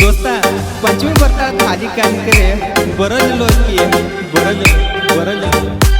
दोस्ता पंचमी वर्ता खाली काम करे? बरं लोक बरं बरं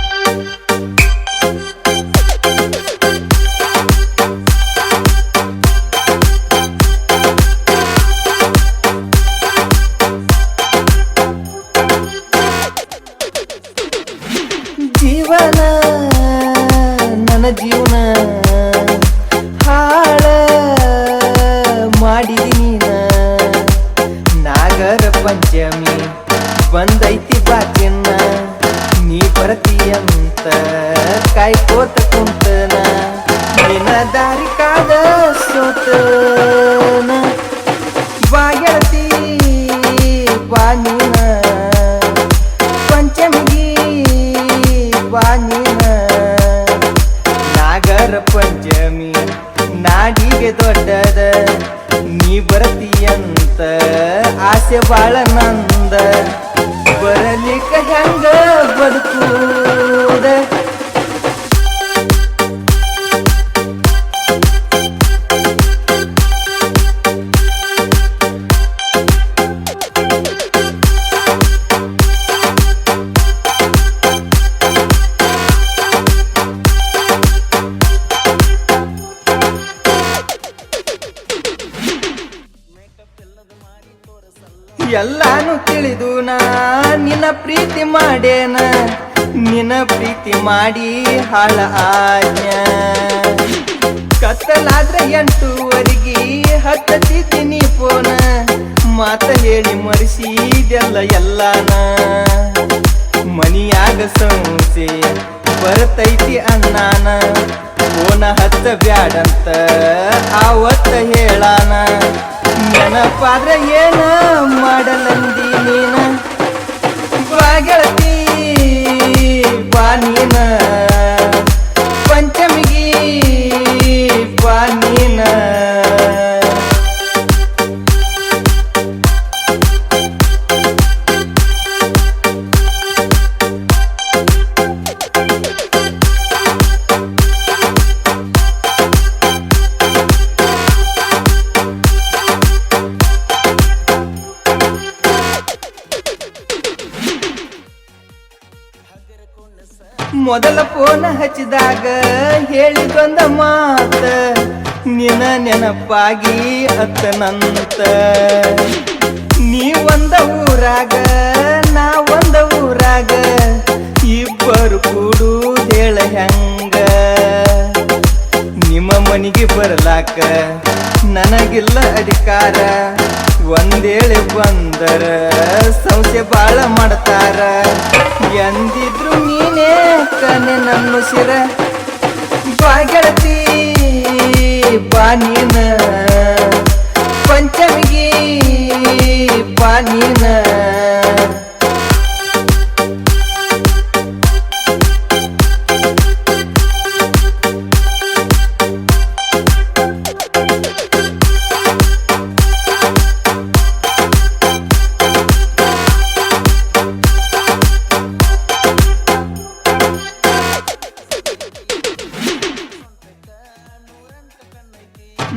ಬಾನಿನ ನಾಗರ ಪಂಚಮಿ ನಾಡಿಗೆ ದೊಡ್ಡದ ನೀ ಬರ್ತೀಯಂತ ಆಸೆ ಬಾಳ ನಂದ. ಎಲ್ಲಾನು ತಿಳಿದು ನಾ ನಿನ್ನ ಪ್ರೀತಿ ಮಾಡೇನ ನಿನ್ನ ಪ್ರೀತಿ ಮಾಡಿ ಹಾಳ ಆಜ್ಞ ಕತ್ತಲಾದ್ರೆ ಎಂಟೂವರೆಗಿ ಹತ್ತಿದ್ದೀನಿ ಪೋನ ಮಾತ ಹೇಳಿ ಮರೆಸಿದೆಲ್ಲ ಎಲ್ಲಾನ. ಮನಿಯಾಗ ಸಂಸೆ ಬರ್ತೈತಿ ಅನ್ನಾನ ಫೋನ ಹತ್ತ ಬ್ಯಾಡಂತ ಆವತ್ತ ಹೇಳಾನ. ನೆನಪಾದ್ರೆ ಏನ ಮಾಡಲಂದಿ ನೀನ? ಬಾಗೆಳತಿ ಬಾ ನೀನ. ಮೊದಲ ಫೋನ್ ಹಚ್ಚಿದಾಗ ಹೇಳಿದೊಂದ ಮಾತ ನಿನ ನೆನಪಾಗಿ ಅತ್ತನಂತ. ನೀ ಒಂದ ಊರಾಗ, ನಾ ಒಂದ ಊರಾಗ, ಇಬ್ಬರು ಕೂಡು ಹೇಳ ಹೆಂಗ? ನಿಮ್ಮ ಮನೆಗೆ ಬರಲಾಕ ನನಗಿಲ್ಲ ಅಧಿಕಾರ. ಒಂದೇಳೆ ಬಂದರ, ಸಂಸ್ಥೆ ಬಾಳ ಮಾಡ್ತಾರ. ಎಂದಿದ್ರು ನೀನೇ ಕನೆ ನನ್ನ ಶಿರ ಬಾಗೆಳತಿ ಬಾ ನೀನ. ಪಂಚಮಿಗಿ ಬಾ ನೀನ.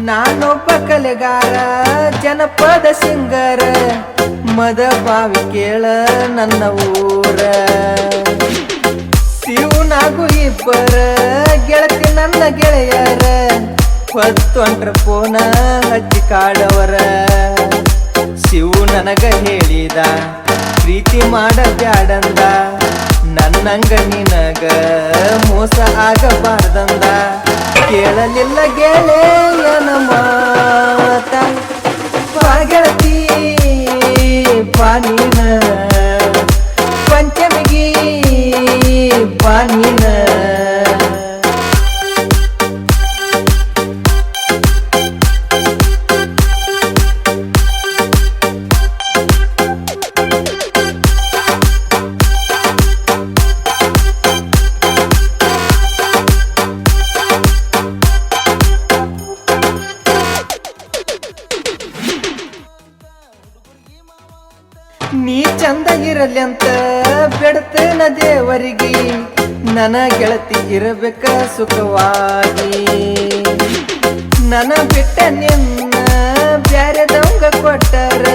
ನಾನೊಬ್ಬ ಕಲೆಗಾರ, ಜನಪದ ಸಿಂಗರ, ಮದ ಬಾವಿ ಕೇಳ ನನ್ನ ಊರ. ಶಿವನಾಗು ಇಬ್ಬರ, ಗೆಳತಿ ನನ್ನ ಗೆಳೆಯರ, ಹೊತ್ತೊಂಟ್ರ ಪೋನ ಹಚ್ಚಿ ಕಾಡವರ. ಶಿವು ನನಗ ಹೇಳಿದ, ಪ್ರೀತಿ ಮಾಡ ಬ್ಯಾಡಂದ ನನ್ನಂಗ ನಿನಗ ಮೋಸ ಆಗಬಾರ್ದಂದ. ಕೇಳಲಿಲ್ಲ ಗೆಳೆಯನ ಮಾತ. ಬಾಗೆಳತಿ ಪಾನೀನ ನೀ ಚಂದ ಇರಲಿ ಅಂತ ಬೆಡ್ತೇನ ದೇವರಿಗೆ. ನನ್ನ ಗೆಳತಿ ಇರಬೇಕ ಸುಖವಾಗಿ. ನನ್ನ ಬಿಟ್ಟ ನಿನ್ನ ಬ್ಯಾರೆದವಂಗ ಕೊಟ್ಟರ.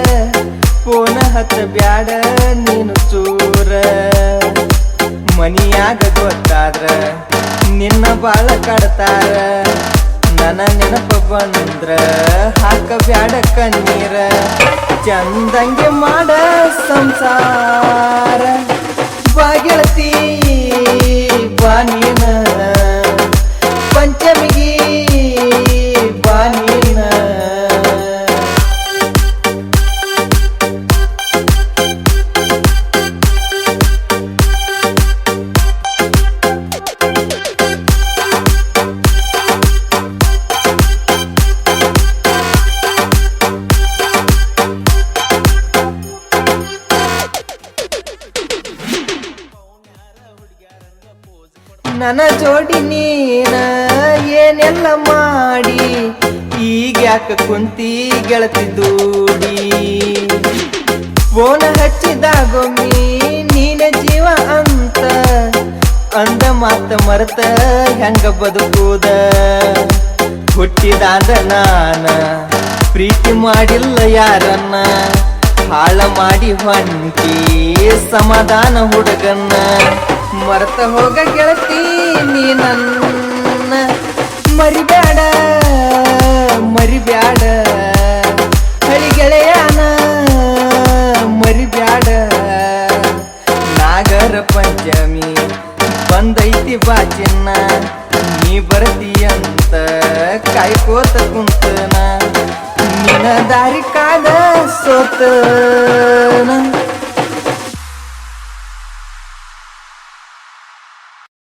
ಬ್ಯಾಡ ನೀನು ಚೂರ. ಮನಿಯಾಗ ಗೊತ್ತಾದ್ರ ನಿನ್ನ ಬಾಳ ಕಡ್ತಾರ. ನನ್ನ ನೆನಪ ಬಂದ್ರ ಹಾಕ ಬ್ಯಾಡ ಕಣ್ಣೀರ. ಚಂದಂಗೆ ಮಾಡ ಸಂಸಾರ. ಬಾ ನನ್ನ ಜೋಡಿ ನೀನ ಏನೆಲ್ಲ ಮಾಡಿ? ಈಗ ಯಾಕ ಕುಂತಿ ಗೆಳತಿ ದೂಡಿ? ಫೋನ್ ಹಚ್ಚಿದಾಗೊಮ್ಮಿ ನೀನ ಜೀವ ಅಂತ. ಅಂದ ಮಾತ ಮರೆತ ಹೆಂಗ ಬದುಕುದ? ಹುಟ್ಟಿದಾದ ನಾನ. ಪ್ರೀತಿ ಮಾಡಿಲ್ಲ ಯಾರನ್ನ? ಹಾಳ ಮಾಡಿ ಹೊಂಟಿ ಸಮಾಧಾನ ಹುಡುಗನ್ನ. ಮರೆತ ಹೋಗ ಗೆಳತಿ ನೀ ನನ್ನ ಮರಿಬ್ಯಾಡ ಮರಿಬ್ಯಾಡ. ಹಳಿ ಗೆಳೆಯನ, ಮರಿಬ್ಯಾಡ. ನಾಗರ ಪಂಚಮಿ ಬಂದೈತಿ ಬಾ ಚಿನ್ನ. ನೀ ಅಂತ ಕಾಯ್ಕೋತ ಕುಂತನ. ನಿನ ದಾರಿ ಕಾದ ಸೋತನ.